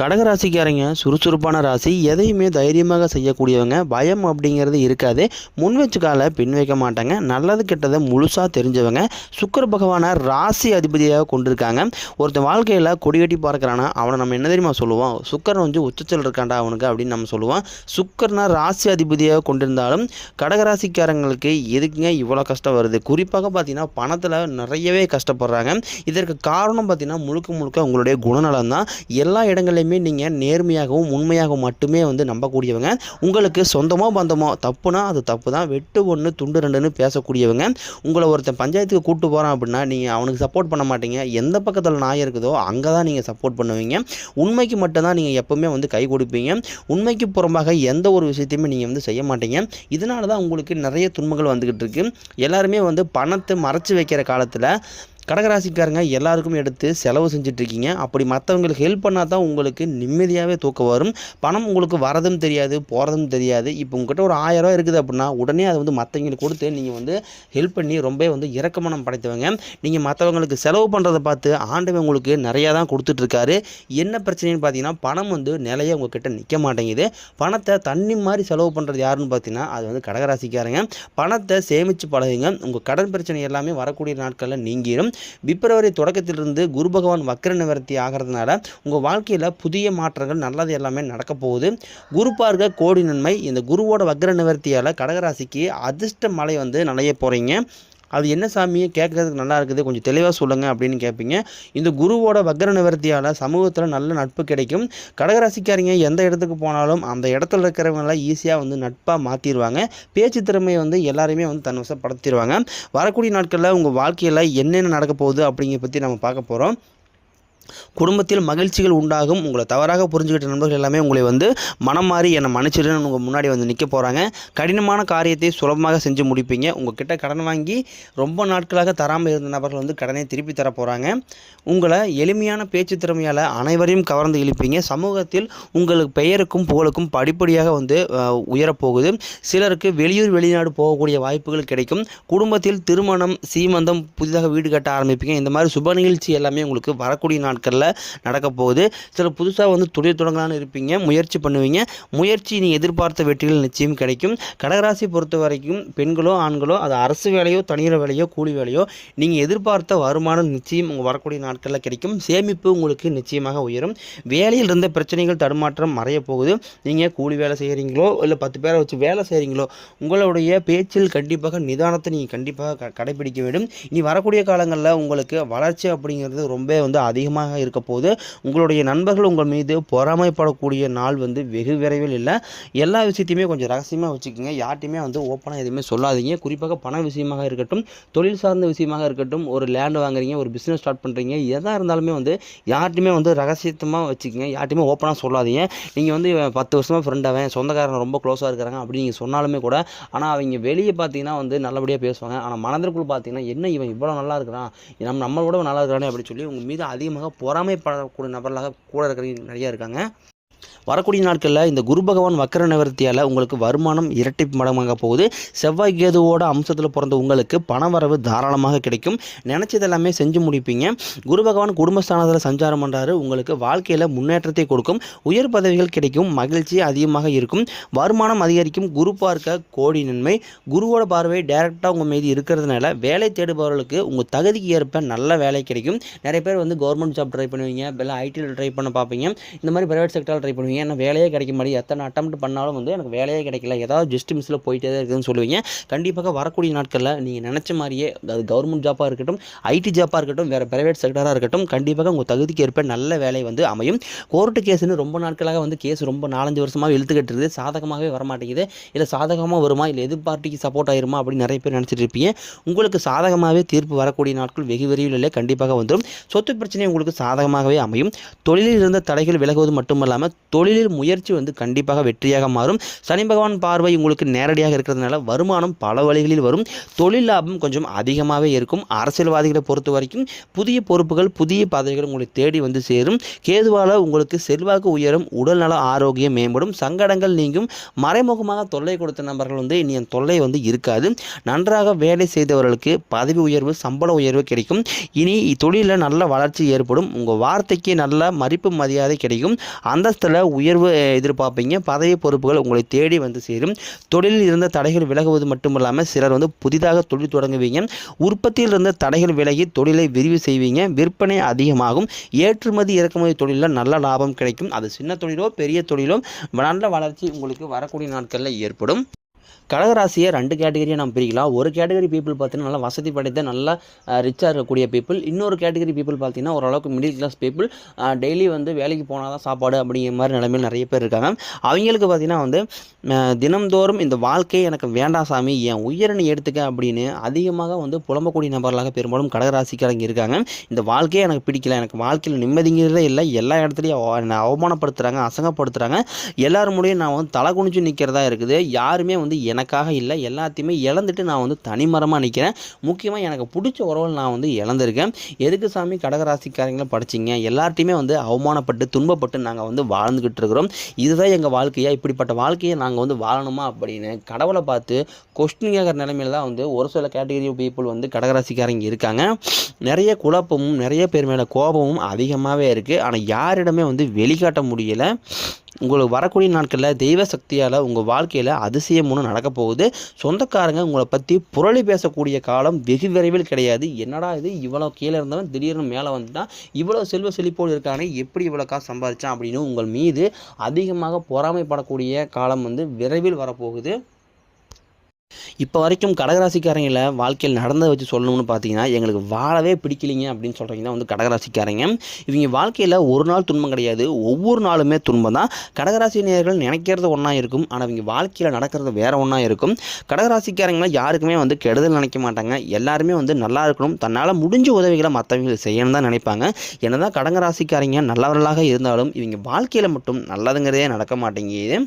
கடகராசிக்காரங்க சுறுசுறுப்பான ராசி எதையுமே தைரியமாக செய்யக்கூடியவங்க பயம் அப்படிங்கிறது இருக்காது. முன் வச்சு காலை பின் வைக்க மாட்டாங்க. நல்லது கெட்டதை முழுசாக தெரிஞ்சவங்க. சுக்கர பகவானை ராசி அதிபதியாக கொண்டிருக்காங்க. ஒருத்தன் வாழ்க்கையில் கொடி கட்டி பார்க்குறானா அவனை நம்ம என்ன தெரியுமா சொல்லுவோம்? சுக்கரன் வந்து உச்சச்சல் இருக்காண்டா அவனுக்கு அப்படின்னு நம்ம சொல்லுவோம். சுக்கரனை ராசி அதிபதியாக கொண்டிருந்தாலும் கடகராசிக்காரங்களுக்கு எதுக்குங்க இவ்வளோ கஷ்டம் வருது? குறிப்பாக பார்த்தீங்கன்னா பணத்தில் நிறையவே கஷ்டப்படுறாங்க. இதற்கு காரணம் பார்த்தீங்கன்னா முழுக்க முழுக்க உங்களுடைய குணநலம் தான் எல்லா இடங்கள்லையுமே நீங்கள் நேர்மையாகவும் உண்மையாகவும் மட்டுமே வந்து நம்பக்கூடியவங்க. உங்களுக்கு சொந்தமோ பந்தமோ தப்புனா அது தப்பு தான் வெட்டு ஒன்று துண்டு ரெண்டுன்னு பேசக்கூடியவங்க. உங்களை ஒருத்தன் பஞ்சாயத்துக்கு கூப்பிட்டு போகிறான் அப்படின்னா நீங்கள் அவனுக்கு சப்போர்ட் பண்ண மாட்டீங்க. எந்த பக்கத்தில் நாய் இருக்குதோ அங்கே தான் நீங்கள் சப்போர்ட் பண்ணுவீங்க. உண்மைக்கு மட்டும்தான் நீங்கள் எப்போவுமே வந்து கை கொடுப்பீங்க. உண்மைக்கு புறம்பாக எந்த ஒரு விஷயத்தையுமே நீங்கள் வந்து செய்ய மாட்டீங்க. இதனால தான் உங்களுக்கு நிறைய துன்பங்கள் வந்துக்கிட்டு இருக்கு. எல்லாருமே வந்து பணத்தை மறைச்சு வைக்கிற காலத்தில் கடகராசிக்காரங்க எல்லாருக்கும் எடுத்து செலவு செஞ்சிட்ருக்கீங்க. அப்படி மற்றவங்களுக்கு ஹெல்ப் பண்ணால் தான் உங்களுக்கு நிம்மதியாகவே தூக்கம் வரும். பணம் உங்களுக்கு வரதும் தெரியாது போகிறதும் தெரியாது. இப்போ உங்ககிட்ட ஒரு ஆயிரம் இருக்குது அப்படின்னா உடனே அதை வந்து மற்றவங்களுக்கு கொடுத்து நீங்கள் வந்து ஹெல்ப் பண்ணி ரொம்ப வந்து இறக்கமனம் படைத்தவங்க. நீங்கள் மற்றவங்களுக்கு செலவு பண்ணுறதை பார்த்து ஆண்டவன் உங்களுக்கு நிறையா தான் கொடுத்துட்ருக்காரு. என்ன பிரச்சனைன்னு பார்த்தீங்கன்னா பணம் வந்து நிலையாக உங்ககிட்ட நிற்க மாட்டேங்குது. பணத்தை தண்ணி மாதிரி செலவு பண்ணுறது யாருன்னு பார்த்தீங்கன்னா அது வந்து கடகராசிக்காரங்க. பணத்தை சேமித்து பழகுங்க. உங்கள் கடன் பிரச்சனை எல்லாமே வரக்கூடிய நாட்களில் நீங்கிடும் பிப்ரவரி தொடக்கத்திலிருந்து குரு பகவான் வக்கர நிவர்த்தி ஆகிறதுனால உங்கள் வாழ்க்கையில் புதிய மாற்றங்கள் நல்லது எல்லாமே நடக்க போகுது. குரு பார்க்க கோடி நன்மை. இந்த குருவோட வக்கர நிவர்த்தியால் கடகராசிக்கு அதிர்ஷ்ட மலை வந்து நனைய போகிறீங்க அது என்ன சாமியை கேட்கறதுக்கு நல்லா இருக்குது. கொஞ்சம் தெளிவாக சொல்லுங்கள் அப்படின்னு கேட்பீங்க. இந்த குருவோட வக்கர நிவர்த்தியால் சமூகத்தில் நல்ல நட்பு கிடைக்கும். கடகராசிக்காரங்க எந்த இடத்துக்கு போனாலும் அந்த இடத்துல இருக்கிறவங்களாம் ஈஸியாக வந்து நட்பாக மாற்றிடுவாங்க பேச்சு திறமையை வந்து எல்லாருமே வந்து தன் வசப்படுத்திடுவாங்க வரக்கூடிய நாட்களில் உங்கள் வாழ்க்கையில் என்னென்ன நடக்க போகுது அப்படிங்கிற பற்றி நம்ம பார்க்க போகிறோம் குடும்பத்தில் மகிழ்ச்சிகள் உண்டாகும். உங்களை தவறாக புரிஞ்சுக்கிட்ட நண்பர்கள் எல்லாமே உங்களை வந்து மனம் மாறி என்னை மன்னிச்சிடுன்னு உங்கள் முன்னாடி வந்து நிற்க போகிறாங்க கடினமான காரியத்தை சுலபமாக செஞ்சு முடிப்பீங்க. உங்கள் கிட்ட கடன் வாங்கி ரொம்ப நாட்களாக தராமல் இருந்த நபர்கள் வந்து கடனை திருப்பி தர போகிறாங்க உங்களை எளிமையான பேச்சு திறமையால் அனைவரையும் கவர்ந்து இழுப்பீங்க. சமூகத்தில் உங்களுக்கு பெயருக்கும் புகழுக்கும் படிப்படியாக வந்து உயரப்போகுது. சிலருக்கு வெளியூர் வெளிநாடு போகக்கூடிய வாய்ப்புகள் கிடைக்கும். குடும்பத்தில் திருமணம் சீமந்தம் புதிதாக வீடு கட்ட ஆரம்பிப்பீங்க. இந்த மாதிரி சுப நிகழ்ச்சி எல்லாமே உங்களுக்கு வரக்கூடிய நாள் நாட்களில் நடக்க போகுது. சில புதுசாக வந்து தொழில் தொடங்கலான்னு இருப்பீங்க. முயற்சி பண்ணுவீங்க. முயற்சி நீங்கள் எதிர்பார்த்த வெற்றிகள் நிச்சயம் கிடைக்கும். கடகராசி பொறுத்த வரைக்கும் பெண்களோ ஆண்களோ அது அரசு வேலையோ தனியார் வேலையோ கூலி வேலையோ நீங்கள் எதிர்பார்த்த வருமானம் நிச்சயம் உங்கள் வரக்கூடிய நாட்களில் கிடைக்கும். சேமிப்பு உங்களுக்கு நிச்சயமாக உயரும். வேலையில் இருந்த பிரச்சனைகள் தடுமாற்றம் மறைய போகுது. நீங்கள் கூலி வேலை செய்கிறீங்களோ இல்லை பத்து பேரை வச்சு வேலை செய்கிறீங்களோ உங்களுடைய பேச்சில் கண்டிப்பாக நிதானத்தை நீங்கள் கண்டிப்பாக க கடைபிடிக்க வேண்டும். இனி வரக்கூடிய காலங்களில் உங்களுக்கு வளர்ச்சி அப்படிங்கிறது ரொம்ப வந்து அதிகமாக இருக்க போகுது உங்களுடைய நண்பர்கள் உங்கள் மீது பொறாமைப்படக்கூடிய நாள் வந்து வெகு விரைவில் இல்லை. எல்லா விஷயத்தையுமே கொஞ்சம் ரகசியமாக வச்சுக்கோங்க. யார்ட்டையுமே வந்து ஓப்பனாக எதுவுமே சொல்லாதீங்க. குறிப்பாக பண விஷயமாக இருக்கட்டும் தொழில் சார்ந்த விஷயமாக இருக்கட்டும் ஒரு லேண்ட் வாங்குறீங்க ஒரு பிஸ்னஸ் ஸ்டார்ட் பண்ணுறீங்க எதாக இருந்தாலுமே வந்து யார்ட்டையுமே வந்து ரகசியத்தமாக வச்சுக்கோங்க. யார்ட்டையுமே ஓப்பனாக சொல்லாதீங்க. நீங்கள் வந்து பத்து வருஷமாக ஃப்ரெண்ட் அவன் சொந்தக்காரன் ரொம்ப க்ளோஸாக இருக்கிறாங்க அப்படி நீங்கள் சொன்னாலுமே கூட ஆனால் அவங்க வெளியே பார்த்தீங்கன்னா வந்து நல்லபடியாக பேசுவாங்க. ஆனால் மனதிற்குள் பார்த்தீங்கன்னா என்ன இவன் இவ்வளோ நல்லா இருக்கிறான்? நம்ம நம்மளோட நல்லா இருக்கிறானே அப்படின்னு சொல்லி உங்கள் மீது அதிகமாக பொறாமைப்படக்கூடிய நபர்களாக கூட இருக்கிறவங்க நிறையா இருக்காங்க. வரக்கூடிய நாட்களில் இந்த குரு பகவான் வக்கர நிவர்த்தியால் உங்களுக்கு வருமானம் இரட்டி மடமாக போகுது. செவ்வாய் கேதுவோட அம்சத்தில் பிறந்த உங்களுக்கு பணவரவு தாராளமாக கிடைக்கும். நினச்சது எல்லாமே செஞ்சு முடிப்பீங்க. குரு பகவான் குடும்பஸ்தானத்தில் சஞ்சாரம் பண்ணுறாரு உங்களுக்கு வாழ்க்கையில் முன்னேற்றத்தை கொடுக்கும். உயர் பதவிகள் கிடைக்கும். மகிழ்ச்சி அதிகமாக இருக்கும். வருமானம் அதிகரிக்கும். குரு பார்க்க கோடி நன்மை. குருவோட பார்வை டைரெக்டாக உங்கள் மீது இருக்கிறதுனால வேலை தேடுபவர்களுக்கு உங்கள் தகுதிக்கு ஏற்ப நல்ல வேலை கிடைக்கும். நிறைய பேர் வந்து கவர்மெண்ட் ஜாப் ட்ரை பண்ணுவீங்க. இல்லை ஐடியில் ட்ரை பண்ண பார்ப்பீங்க. இந்த மாதிரி ப்ரைவேட் செக்டரில் ட்ரை பண்ணுவீங்க ஏன்னா வேலையே கிடைக்க மாட்டேங்குது. எத்தனை அட்டம் பண்ணாலும் வந்து எனக்கு வேலையே கிடைக்கல. ஏதாவது ஜஸ்ட் மிஸ்ஸில் போயிட்டே தான் இருக்குதுன்னு சொல்லுவீங்க. கண்டிப்பாக வரக்கூடிய நாட்களில் நீங்கள் நினச்ச மாதிரியே அது கவர்மெண்ட் ஜாப்பாக இருக்கட்டும் ஐடி ஜாப்பாக இருக்கட்டும் வேறு ப்ரைவேட் செக்டராக இருக்கட்டும் கண்டிப்பாக உங்கள் தகுதிக்கு ஏற்ப நல்ல வேலை வந்து அமையும். கோர்ட்டு கேஸ்னு ரொம்ப நாட்களாக வந்து கேஸ் ரொம்ப நாலஞ்சு வருஷமாக இழுத்துக்கிட்டு இருக்குது சாதகமாகவே வர மாட்டேங்குது இல்லை சாதகமாக வருமா? இல்லை எது பார்ட்டிக்கு சப்போர்ட் ஆயிருமா? அப்படின்னு நிறைய பேர் நினச்சிட்டு இருப்பீங்க. உங்களுக்கு சாதகமாகவே தீர்ப்பு வரக்கூடிய நாட்கள் வெகு விரைவில் இல்லை கண்டிப்பாக வந்துடும் சொத்து பிரச்சனை உங்களுக்கு சாதகமாகவே அமையும். தொழிலில் இருந்த தடைகள் விலகுவது மட்டுமல்லாமல் தொழிலில் முயற்சி வந்து கண்டிப்பாக வெற்றியாக மாறும். சனி பகவான் பார்வை உங்களுக்கு நேரடியாக இருக்கிறதுனால வருமானம் பல வழிகளில் வரும். தொழில் லாபம் கொஞ்சம் அதிகமாகவே இருக்கும். அரசியல்வாதிகளை பொறுத்த வரைக்கும் புதிய பொறுப்புகள் புதிய பதவிகள் உங்களை தேடி வந்து சேரும். கேதுவால் உங்களுக்கு செல்வாக்கு உயரும் உடல்நல ஆரோக்கியம் மேம்படும். சங்கடங்கள் நீங்கும். மறைமுகமாக தொல்லை கொடுத்த நபர்கள் வந்து இனி என் தொல்லை வந்து இருக்காது. நன்றாக வேலை செய்தவர்களுக்கு பதவி உயர்வு சம்பள உயர்வு கிடைக்கும். இனி தொழிலில் நல்ல வளர்ச்சி ஏற்படும். உங்கள் வார்த்தைக்கு நல்ல மதிப்பு மரியாதை கிடைக்கும். அந்தஸ்தில் உயர்வு எதிர்பார்ப்பீங்க. பதவி பொறுப்புகள் உங்களை தேடி வந்து சேரும். தொழிலில் இருந்த தடைகள் விலகுவது மட்டுமல்லாமல் சிலர் வந்து புதிதாக தொழில் தொடங்குவீங்க. உற்பத்தியில் இருந்த தடைகள் விலகி தொழிலை விரிவு செய்வீங்க. விற்பனை அதிகமாகும். ஏற்றுமதி இறக்குமதி தொழிலில் நல்ல லாபம் கிடைக்கும். அது சின்ன தொழிலோ பெரிய தொழிலோ நல்ல வளர்ச்சி உங்களுக்கு வரக்கூடிய நாட்களில் ஏற்படும். கடகராசியை ரெண்டு கேட்டகரியாக நம்ம பிரிக்கலாம். ஒரு கேட்டகரி பீப்புள் பார்த்தீங்கன்னா நல்லா வசதி படைத்த நல்லா ரிச்சாக இருக்கக்கூடிய பீப்புள் இன்னொரு கேட்டகரி பீப்புள் பார்த்தீங்கன்னா ஓரளவுக்கு மிடில் கிளாஸ் பீப்புள் டெய்லி வந்து வேலைக்கு போனால் தான் சாப்பாடு அப்படிங்கிற மாதிரி நிலைமையில் நிறைய பேர் இருக்காங்க. அவங்களுக்கு பார்த்தீங்கன்னா வந்து தினந்தோறும் தினம்தோறும் இந்த வாழ்க்கை எனக்கு வேண்டாம் சாமி என் உயிரை நீ எடுத்துக்க அப்படின்னு அதிகமாக வந்து புலம்பக்கூடிய நபர்களாக பெரும்பாலும் கடகராசிக்காரங்க இருக்காங்க. இந்த வாழ்க்கையே எனக்கு பிடிக்கல. எனக்கு வாழ்க்கையில் நிம்மதிங்கிறதே இல்லை. எல்லா இடத்துலையும் என்னை அவமானப்படுத்துகிறாங்க அசங்கப்படுத்துகிறாங்க எல்லாருமுடையும் நான் வந்து தலை குனிஞ்சு நிற்கிறதா இருக்குது. யாருமே வந்து எனக்காக இல்லை எல்லாத்தையுமே இழந்துட்டு நான் வந்து தனிமரமாக நிற்கிறேன் முக்கியமாக எனக்கு பிடிச்ச உறவில் நான் வந்து இழந்திருக்கேன். எதுக்கு சாமி? கடகராசிக்காரங்களும் படிச்சிங்க. எல்லார்ட்டையுமே வந்து அவமானப்பட்டு துன்பப்பட்டு நாங்கள் வந்து வாழ்ந்துக்கிட்டு இருக்கிறோம். இதுதான் எங்கள் வாழ்க்கையாக இப்படிப்பட்ட வாழ்க்கையை நாங்கள் வந்து வாழணுமா அப்படின்னு கடவுளை பார்த்து கொஸ்டின் கேட்குற நிலைமையில தான் வந்து ஒரு சில கேட்டகரி பீப்புள் வந்து கடகராசிக்காரங்க இருக்காங்க. நிறைய குழப்பமும் நிறைய பேர் மேலே கோபமும் அதிகமாகவே இருக்குது ஆனால் யாரிடமே வந்து வெளிக்காட்ட முடியலை. உங்களுக்கு வரக்கூடிய நாட்களில் தெய்வ சக்தியால் உங்கள் வாழ்க்கையில் அதிசயம் ஒன்று நடக்க போகுது சொந்தக்காரங்க உங்களை பற்றி புரளி பேசக்கூடிய காலம் வெகு விரைவில் கிடையாது. என்னடா இது? இவ்வளோ கீழே இருந்தவன் திடீர்னு மேலே வந்துட்டான். இவ்வளோ செல்வ செழிப்போடு இருக்கானே எப்படி இவ்வளோ காசு சம்பாதிச்சான் அப்படின்னு உங்கள் மீது அதிகமாக பொறாமைப்படக்கூடிய காலம் வந்து விரைவில் வரப்போகுது. இப்போ வரைக்கும் கடகராசிக்காரங்கள வாழ்க்கையில் நடந்ததை வச்சு சொல்லணும்னு பார்த்தீங்கன்னா எங்களுக்கு வாழவே பிடிக்கலிங்க அப்படின்னு சொல்கிறீங்கன்னா வந்து கடகராசிக்காரங்க. இவங்க வாழ்க்கையில் ஒரு நாள் துன்பம் கிடையாது. ஒவ்வொரு நாளுமே துன்பம் தான். கடகராசி நேர்கள் நினைக்கிறது ஒன்றா இருக்கும். ஆனால் இவங்க வாழ்க்கையில் நடக்கிறது வேற ஒன்றா இருக்கும். கடகராசிக்காரங்களை யாருக்குமே வந்து கெடுதல் நினைக்க மாட்டாங்க. எல்லாருமே வந்து நல்லா இருக்கணும். தன்னால் முடிஞ்ச உதவிகளை மற்றவங்களுக்கு செய்யணும் தான் நினைப்பாங்க. என்னதான் கடகராசிக்காரங்க நல்லவர்களாக இருந்தாலும் இவங்க வாழ்க்கையில் மட்டும் நல்லதுங்கிறதே நடக்க மாட்டேங்குது.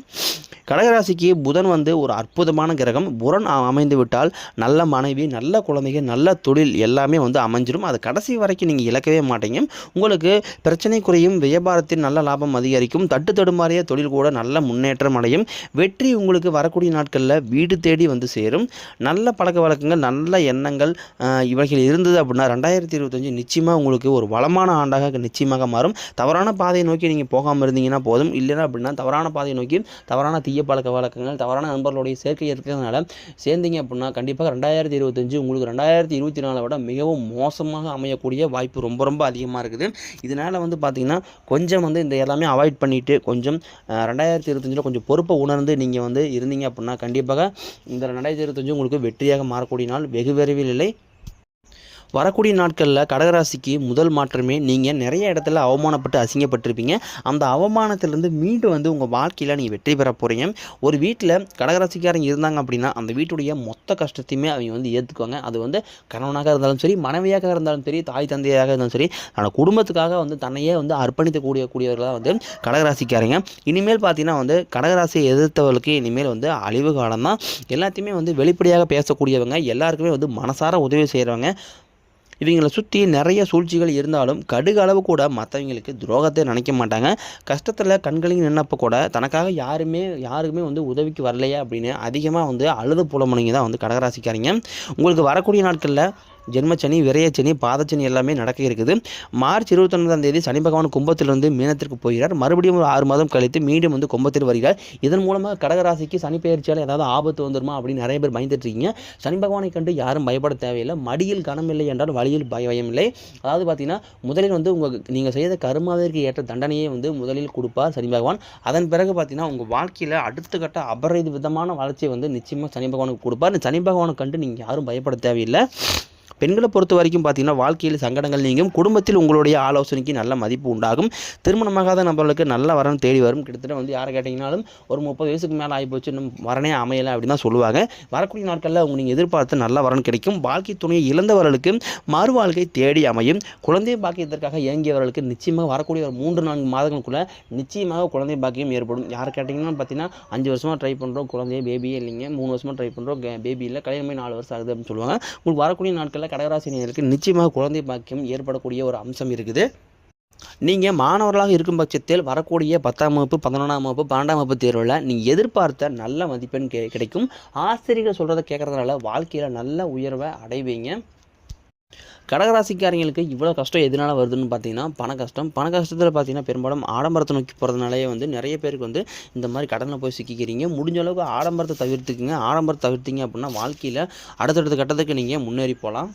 கடகராசிக்கு புதன் வந்து ஒரு அற்புதமான கிரகம். புதன் அ- அமைந்து விட்டால் நல்ல மனைவி நல்ல குழந்தைங்க நல்ல தொழில் எல்லாமே வந்து அமைஞ்சிரும். அது கடைசி வரைக்கும் நீங்கள் இழக்கவே மாட்டீங்க. உங்களுக்கு பிரச்சனை குறையும் வியாபாரத்தின் நல்ல லாபம் அதிகரிக்கும். தட்டு தடுமாறிய தொழில் கூட நல்ல முன்னேற்றம் அடையும். வெற்றி உங்களுக்கு வரக்கூடிய நாட்களில் வீடு தேடி வந்து சேரும். நல்ல பழக்க வழக்கங்கள் நல்ல எண்ணங்கள் அஹ், இவைகள் இருந்தது அப்படின்னா ரெண்டாயிரத்தி இருபத்தஞ்சு நிச்சயமாக உங்களுக்கு ஒரு வளமான ஆண்டாக நிச்சயமாக மாறும். தவறான பாதையை நோக்கி நீங்கள் போகாமல் இருந்தீங்கன்னா போதும். இல்லைன்னா அப்படின்னா தவறான பாதையை நோக்கி தவறான தீய பழக்க வழக்கங்கள் தவறான நண்பர்களுடைய சேர்க்கை இருக்கிறதுனால சேர்ந்தீங்க அப்படின்னா கண்டிப்பாக ரெண்டாயிரத்தி இருபத்தஞ்சு உங்களுக்கு ரெண்டாயிரத்தி இருபத்தி நாலை விட மிகவும் மோசமாக அமையக்கூடிய வாய்ப்பு ரொம்ப ரொம்ப அதிகமாக இருக்குது. இதனால் வந்து பார்த்திங்கன்னா கொஞ்சம் வந்து இந்த எல்லாமே அவாய்ட் பண்ணிவிட்டு கொஞ்சம் ரெண்டாயிரத்தி இருபத்தஞ்சில் கொஞ்சம் பொறுப்பை உணர்ந்து நீங்கள் வந்து இருந்தீங்க அப்படின்னா கண்டிப்பாக இந்த ரெண்டாயிரத்தி இருபத்தஞ்சு உங்களுக்கு வெற்றியாக மாறக்கூடிய நாள் வெகு விரைவில் இல்லை. வரக்கூடிய நாட்களில் கடகராசிக்கு முதல் மாற்றமே நீங்கள் நிறைய இடத்துல அவமானப்பட்டு அசிங்கப்பட்டிருப்பீங்க. அந்த அவமானத்திலேருந்து மீண்டும் வந்து உங்கள் வாழ்க்கையில் நீங்கள் வெற்றி பெற போகிறீங்க ஒரு வீட்டில் கடகராசிக்காரங்க இருந்தாங்க அப்படின்னா அந்த வீட்டுடைய மொத்த கஷ்டத்தையுமே அவங்க வந்து ஏற்றுக்குவாங்க அது வந்து கணவனாக இருந்தாலும் சரி மனைவியாக இருந்தாலும் சரி தாய் தந்தையாக இருந்தாலும் சரி ஆனால் குடும்பத்துக்காக வந்து தன்னையே வந்து அர்ப்பணித்துக்கூடிய கூடியவர்களாக வந்து கடகராசிக்காரங்க. இனிமேல் பார்த்தீங்கன்னா வந்து கடகராசியை எதிர்த்தவர்களுக்கு இனிமேல் வந்து அழிவு காலம் தான் எல்லாத்தையுமே வந்து வெளிப்படையாக பேசக்கூடியவங்க எல்லாருக்குமே வந்து மனசார உதவி செய்கிறவங்க இவங்களை சுற்றி நிறைய சூழ்ச்சிகள் இருந்தாலும் கடுகு அளவு கூட மற்றவங்களுக்கு துரோகத்தை நினைக்க மாட்டாங்க. கஷ்டத்தில் கண்களையும் நின்னப்போ கூட தனக்காக யாருமே யாருக்குமே வந்து உதவிக்கு வரலையே அப்படின்னு அதிகமாக வந்து அழுது புலமுனைங்க தான் வந்து கடகராசிக்காரங்க. உங்களுக்கு வரக்கூடிய நாட்களில் ஜென்மச்சனி விரயச்சனி பாதச்சனி எல்லாமே நடக்க இருக்குது. மார்ச் இருபத்தொன்பதாம் தேதி சனி பகவான் கும்பத்திலிருந்து மீனத்திற்கு போகிறார். மறுபடியும் ஒரு ஆறு மாதம் கழித்து மீண்டும் வந்து கும்பத்தில் வருகிறார். இதன் மூலமாக கடகராசிக்கு சனி பெயர்ச்சியால் ஏதாவது ஆபத்து வந்துருமா அப்படின்னு நிறைய பேர் பயந்துட்டு இருக்கீங்க சனி பகவானை கண்டு யாரும் பயப்பட தேவையில்லை. மடியில் கனம் இல்லை என்றால் வழியில் பயம் இல்லை அதாவது பார்த்தீங்கன்னா முதலில் வந்து உங்கள் நீங்கள் செய்த கருமாவிற்கு ஏற்ற தண்டனையை வந்து முதலில் கொடுப்பார் சனி பகவான். அதன் பிறகு பார்த்தீங்கன்னா உங்கள் வாழ்க்கையில் அடுத்த கட்ட அபரித விதமான வளர்ச்சியை வந்து நிச்சயமாக சனி பகவானுக்கு கொடுப்பார். சனி பகவானை கண்டு நீங்கள் யாரும் பயப்பட தேவையில்லை. பெண்களை பொறுத்த வரைக்கும் பார்த்தீங்கன்னா வாழ்க்கையில் சங்கடங்கள் நீங்கும். குடும்பத்தில் உங்களுடைய ஆலோசனைக்கு நல்ல மதிப்பு உண்டாகும். திருமணமாகாத நபர்களுக்கு நல்ல வரன் தேடி வரும். கிட்டத்தட்ட வந்து யாரை கேட்டிங்கனாலும் ஒரு முப்பது வயசுக்கு மேலே ஆகிப்போச்சு. இன்னும் வரனே அமையலை அப்படின்னு தான் சொல்லுவாங்க. வரக்கூடிய நாட்களில் அவங்க நீங்கள் எதிர்பார்த்து நல்ல வரன் கிடைக்கும். வாழ்க்கை துணையை இழந்தவர்களுக்கு மறு வாழ்க்கை தேடி அமையும். குழந்தை பாக்கியத்திற்காக இயங்கியவர்களுக்கு நிச்சயமாக வரக்கூடிய ஒரு மூன்று நான்கு மாதங்களுக்குள்ள நிச்சயமாக குழந்தை பாக்கியம் ஏற்படும். யார் கேட்டிங்கன்னா பார்த்தீங்கன்னா அஞ்சு வருஷமாக ட்ரை பண்ணுறோம் குழந்தைய பேபியே இல்லைங்க. மூணு வருஷமாக ட்ரை பண்ணுறோம் பேபி இல்லை. கல்யாணமே நாலு வருஷம் ஆகுது அப்படின்னு சொல்லுவாங்க. உங்களுக்கு வரக்கூடிய நாட்களில் கடகராசினியர்களுக்கு நிச்சயமாக குழந்தை பாக்கியம் ஏற்படக்கூடிய ஒரு அம்சம் இருக்குது. நீங்கள் மாணவர்களாக இருக்கும் பட்சத்தில் வரக்கூடிய பத்தாம் வகுப்பு பதினொன்றாம் வகுப்பு பன்னெண்டாம் வகுப்பு தேர்வில் நீங்கள் எதிர்பார்த்த நல்ல மதிப்பெண் கிடைக்கும். ஆசிரியர்கள் சொல்கிறத கேட்குறதுனால வாழ்க்கையில் நல்ல உயர்வை அடைவீங்க. கடகராசிக்காரங்களுக்கு இவ்வளோ கஷ்டம் எதனால் வருதுன்னு பார்த்தீங்கன்னா பண கஷ்டம். பண கஷ்டத்தில் பார்த்தீங்கன்னா பெரும்பாலும் ஆடம்பரத்தை நோக்கி போகிறதுனாலே வந்து நிறைய பேருக்கு வந்து இந்த மாதிரி கடனில் போய் சிக்கிக்கிறீங்க. முடிஞ்ச அளவுக்கு ஆடம்பரத்தை தவிர்த்துக்குங்க. ஆடம்பரத்தை தவிர்த்தீங்க அப்படின்னா வாழ்க்கையில் அடுத்தடுத்த கட்டத்துக்கு நீங்கள் முன்னேறி போகலாம்.